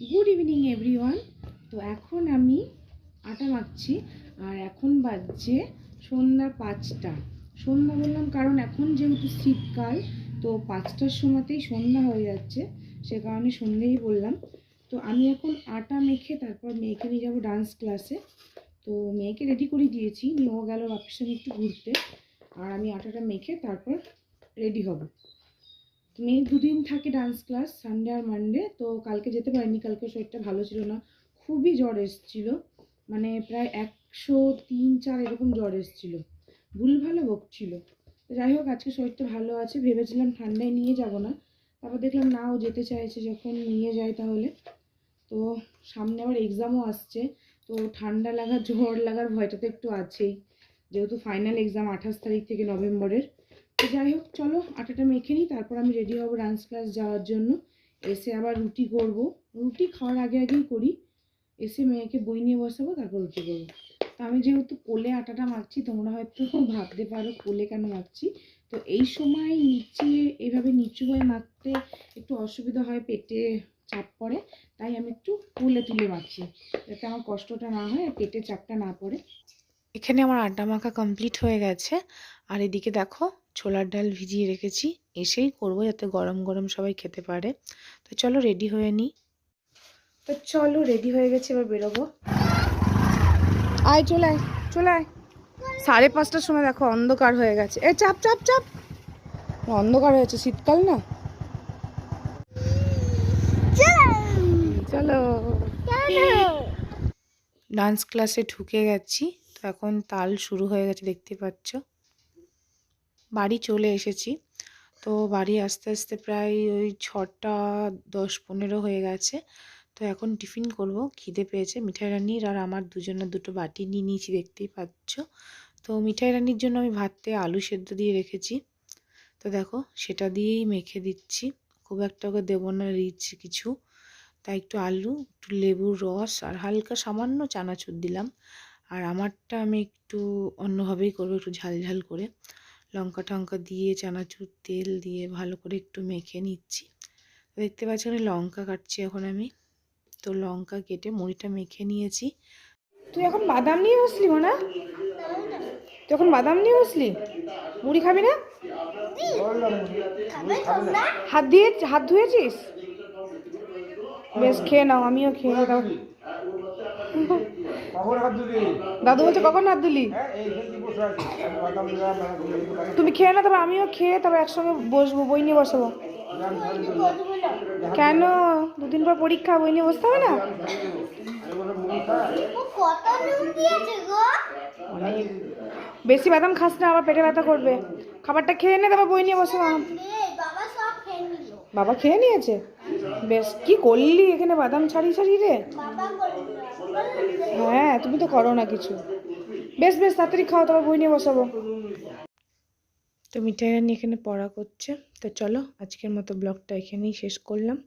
Good evening everyone তো এখন আমি আটা মাখছি, আর এখন বাজছে সন্ধ্যা পাঁচটা। সন্ধ্যা বললাম কারণ এখন যেহেতু শীতকাল, তো পাঁচটার সময়তেই সন্ধ্যা হয়ে যাচ্ছে, সে কারণে সন্ধ্যেই বললাম। তো আমি এখন আটা মেখে তারপর মেয়েকে নিয়ে যাব ডান্স ক্লাসে তো মেয়েকে রেডি করে দিয়েছি, নিয়ে ও গেল বাপের সঙ্গে একটু ঘুরতে। আর আমি আটাটা মেখে তারপর রেডি হব। মেয়ে দুদিন থাকে ডান্স ক্লাস সানডে আর মানডে তো কালকে যেতে পারিনি, কালকে শরীরটা ভালো ছিল না, খুবই জ্বর এসেছিল মানে প্রায় একশো তিন চার এরকম জ্বর এসেছিল ভুল ভালো বকছিল যাই হোক, আজকে শরীরটা ভালো আছে, ভেবেছিলাম ঠান্ডায় নিয়ে যাব না, তারপর দেখলাম না, ও যেতে চাইছে যখন নিয়ে যায় তাহলে, তো সামনে আবার এক্সামও আসছে, তো ঠান্ডা লাগা জ্বর লাগার ভয়টা তো একটু আছেই, যেহেতু ফাইনাল এক্সাম আঠাশ তারিখ থেকে নভেম্বরের তো যাই হোক, চলো আটাটা মেখে নিই, তারপর আমি রেডি হব ডান্স ক্লাস যাওয়ার জন্য। এসে আবার রুটি করব। রুটি খাওয়ার আগে আগেই করি। এসে মেয়েকে বই নিয়ে বসাবো, তারপর রুটি করব। তো আমি যেহেতু কোলে আটাটা মাখছি, তোমরা হয়তো ভাবতে পারো কোলে কেন মাখছি। তো এই সময় নিচে এভাবে নিচু হয়ে মাখতে একটু অসুবিধা হয়, পেটে চাপ পড়ে, তাই আমি একটু কোলে তুলে মাখছি যাতে আমার কষ্টটা না হয় পেটে চাপটা না পড়ে। এখানে আমার আটা মাখা কমপ্লিট হয়ে গেছে। আর এদিকে দেখো ছোলার ডাল ভিজিয়ে রেখেছি এসেই করব যাতে গরম গরম সবাই খেতে পারে। তো চলো রেডি হয়ে নিই তো চলো রেডি হয়ে গেছে এবার বেরোবো। আয় চলে আয় চলে আয়। সাড়ে পাঁচটার সময় দেখো অন্ধকার হয়ে গেছে। এ চাপ চাপ চাপ। অন্ধকার হয়েছে শীতকাল না? চলো। ডান্স ক্লাসে ঢুকে গেছি তো এখন তাল শুরু হয়ে গেছে দেখতে পাচ্ছ। বাড়ি চলে এসেছি। তো বাড়ি আস্তে আস্তে প্রায় ওই ছটা, দশ, পনেরো হয়ে গেছে। তো এখন টিফিন করব, খিদে পেয়েছে। মিঠাই রানির আর আমার দুজনের দুটো বাটি নিয়ে নিয়েছি, দেখতেই পাচ্ছ। তো মিঠাই রানির জন্য আমি ভাতে আলু সেদ্ধ দিয়ে রেখেছি। তো দেখো, সেটা দিয়েই মেখে দিচ্ছি। খুব একটা ওকে দেবো না রিচ কিছু। তাই একটু আলু, একটু লেবুর রস আর হালকা সামান্য চানাচুর দিলাম। আর আমারটা আমি একটু অন্যভাবেই করব, একটু ঝাল ঝাল করে। লঙ্কা টঙ্কা দিয়ে, চানাচুর তেল দিয়ে ভালো করে একটু মেখে নিচ্ছি। দেখতে পাচ্ছি এখানে লঙ্কা কাটছি এখন আমি। তো লঙ্কা কেটে মুড়িটা মেখে নিয়েছি। তুই এখন বাদাম নিয়ে বসলি না তুই এখন বাদাম নিয়ে বসলি? মুড়ি খাবি না? হাত দিয়ে, হাত ধুয়েছিস? বেশ, খেয়ে নাও, আমিও খেয়ে ধুলি দাদু বলছে কখন হাত দিলি হ্যাঁ তুমি খেয়ে না তবে আমিও খেয়ে তবে একসঙ্গে বসবো বই নিয়ে বসাবো। কেন? দুদিন পর পরীক্ষা বই নিয়ে বসতে হবে না? বেশি বাদাম খাস না আবার পেটে ব্যথা করবে। খাবারটা খেয়ে নে তারপর বই নিয়ে বসে বাবা খেয়ে নিয়েছে? বেশ কি করলি এখানে বাদাম ছাড়ি ছাড়ি রে? হ্যাঁ তুমি তো করো না কিছু। বেশ বেশ, তাড়াতাড়ি খাও, তোমার বই নিয়ে বসাবো। তো মিঠাই রানি এখানে পড়া করছে। তো চলো, আজকের মতো ব্লগটা এখানেই শেষ করলাম।